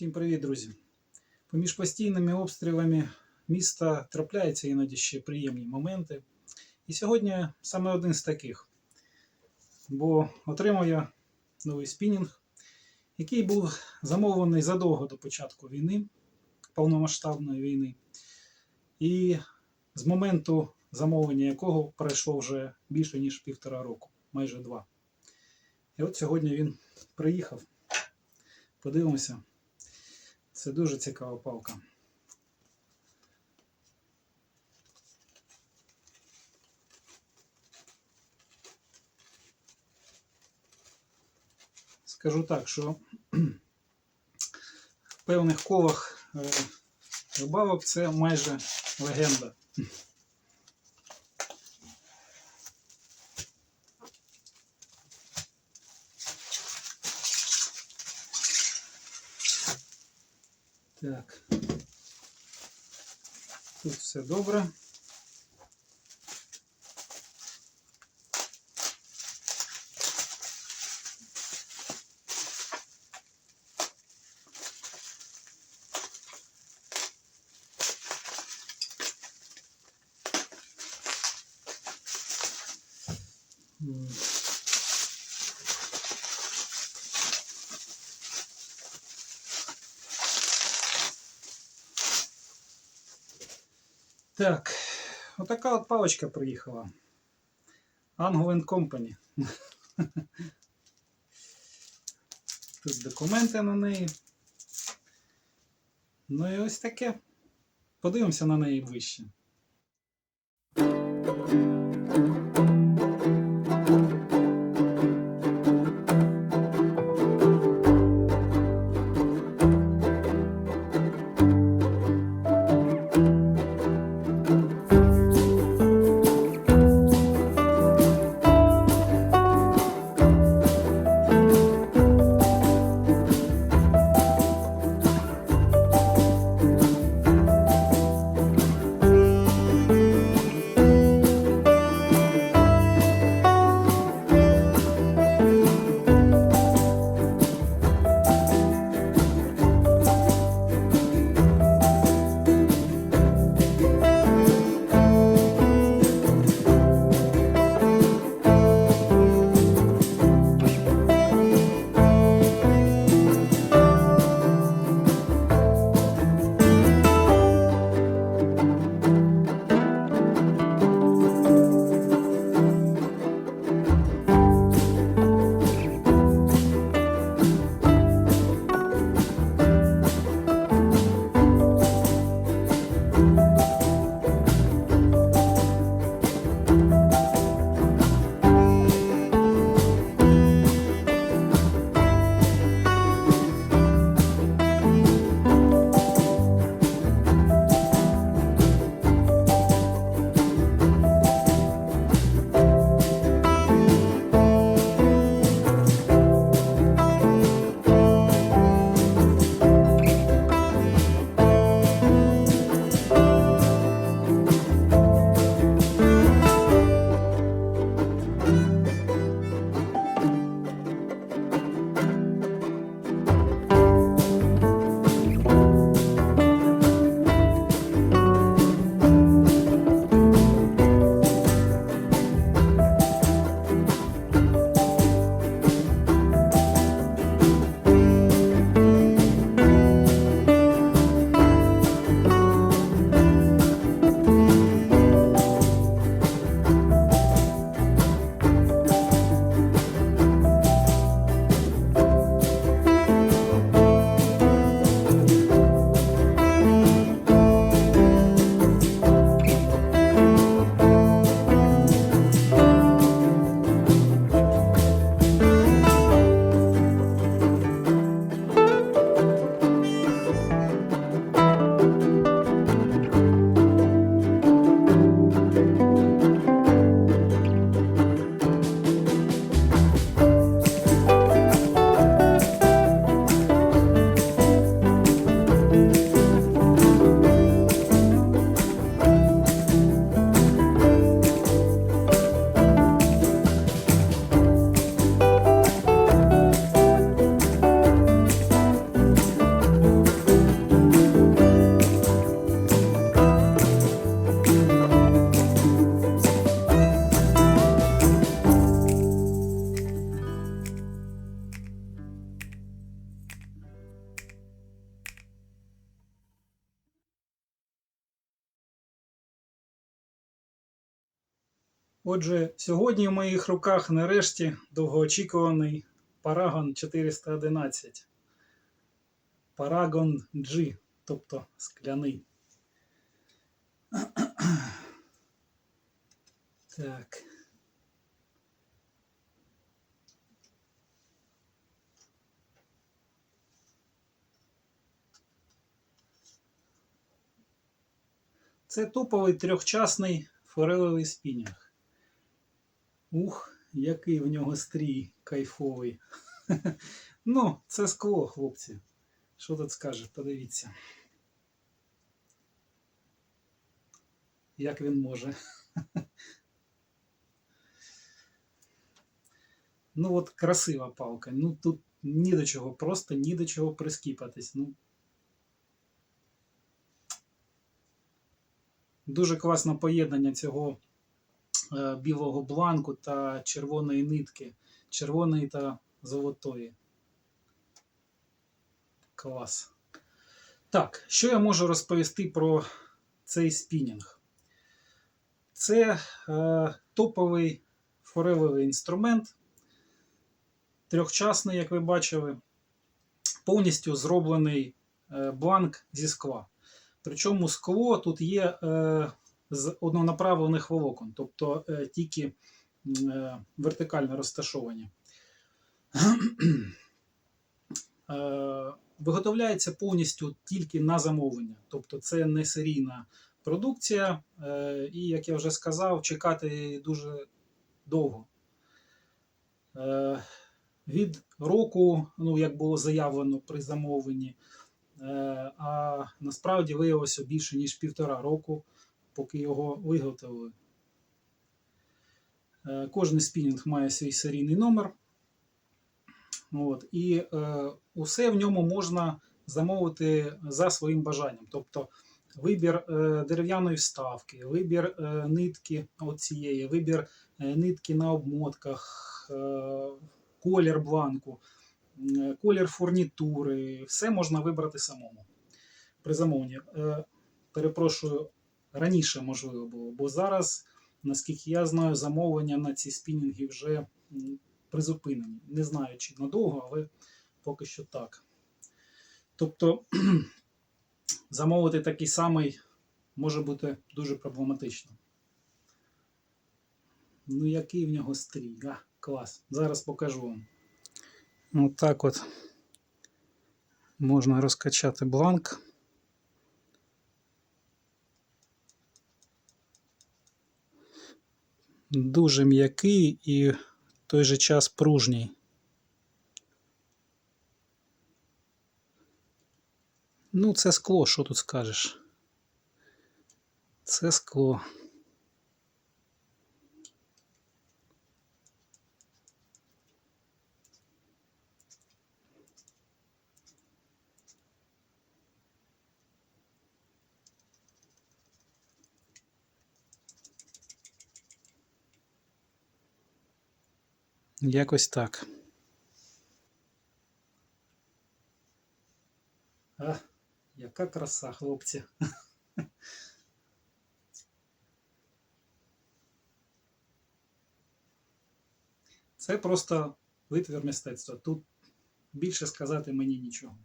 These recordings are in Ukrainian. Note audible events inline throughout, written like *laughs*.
Всім привіт, друзі! Поміж постійними обстрілами міста трапляються іноді ще приємні моменти. І сьогодні саме один з таких. Бо отримав я новий спінінг, який був замовлений задовго до початку війни, повномасштабної війни. І з моменту замовлення якого пройшло вже більше ніж півтора року, майже два. І от сьогодні він приїхав. Подивимося. Це дуже цікава палка. Скажу так, що в певних колах е, рибалок це майже легенда. Так. Тут все добре. М. Так, отака от паличка приїхала. Angle Company. *laughs* Тут документи на неї. Ну і ось таке. Подивимося на неї ближче. Отже, сьогодні в моїх руках нарешті довгоочікуваний Paragon 411. Paragon G, тобто скляний. *clears throat* Так. Це топовий трьохчасний форелевий спінінг. Ух, який в нього стрій кайфовий. *laughs* Ну, це скло, хлопці. Що тут скаже? Подивіться. Як він може. *laughs* Ну, от красива палка. Ну тут ні до чого, просто ні до чого прискіпатись. Ну, Дуже класне поєднання цього білого бланку та червоної нитки, червоної та золотої. Клас. Так, що я можу розповісти про цей спінінг? Це е, топовий форелевий інструмент, трьохчасний, як ви бачили, повністю зроблений е, бланк зі скла. Причому скло тут є е, з однонаправлених волокон, тобто е, тільки е, вертикально розташовані. Е, виготовляється повністю тільки на замовлення, тобто це не серійна продукція, і, як я вже сказав, чекати дуже довго. Від року, ну, як було заявлено при замовленні, а насправді виявилося більше ніж півтора року, поки його виготовили. Е, Кожний спінінг має свій серійний номер. От, І е, усе в ньому можна замовити за своїм бажанням. Тобто вибір е, дерев'яної вставки, вибір е, нитки оцієї, вибір е, нитки на обмотках, е, колір бланку. Е, колір фурнітури, все можна вибрати самому при замовленні. Е, Перепрошую, раніше можливо було, бо зараз, наскільки я знаю, замовлення на ці спінінги вже призупинені. Не знаю, чи надовго, але поки що так. Тобто *clears throat* замовити такий самий може бути дуже проблематично. Ну, який в нього стрій? А, клас. Зараз покажу вам. Отак от можна розкачати бланк. Дуже м'який і в той же час пружній. Ну, це скло, що тут скажеш? Це скло. Якось так. А, яка краса, хлопці. Це просто витвір мистецтва. Тут більше сказати мені нічого.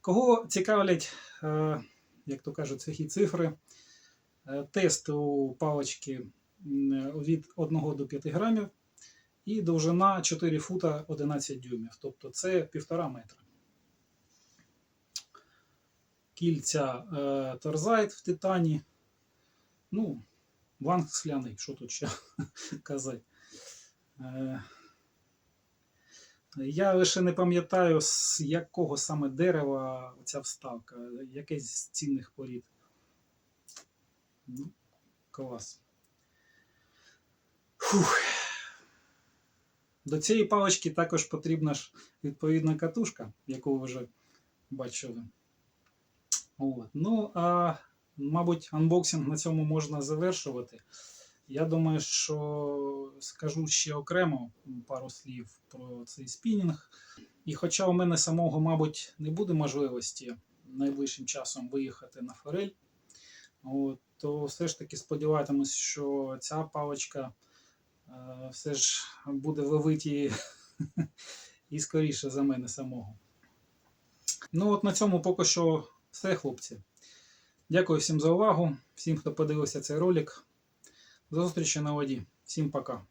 Кого цікавлять, е, як то кажуть, сухі цифри, е, тест у палочки від 1 до 5 грамів і довжина 4 фута 11 дюймів. Тобто це 1,5 метра. Кільця е, торзайт в титані. Ну, ванг скляний, що тут ще *laughs* казати. Е, я лише не пам'ятаю, з якого саме дерева ця вставка, якесь з цінних порід. Ну, клас. Фух. До цієї палички також потрібна ж відповідна катушка, яку ви вже бачили. От. Ну, а, мабуть, анбоксинг на цьому можна завершувати. Я думаю, що скажу ще окремо пару слів про цей спінінг. І хоча у мене самого, мабуть, не буде можливості найближчим часом виїхати на форель, от, то все ж таки сподіватимусь, що ця паличка е, все ж буде вивиті *laughs* і скоріше за мене самого. Ну от на цьому поки що все, хлопці. Дякую всім за увагу, всім, хто подивився цей ролик. До зустрічі на воді. Всім пока.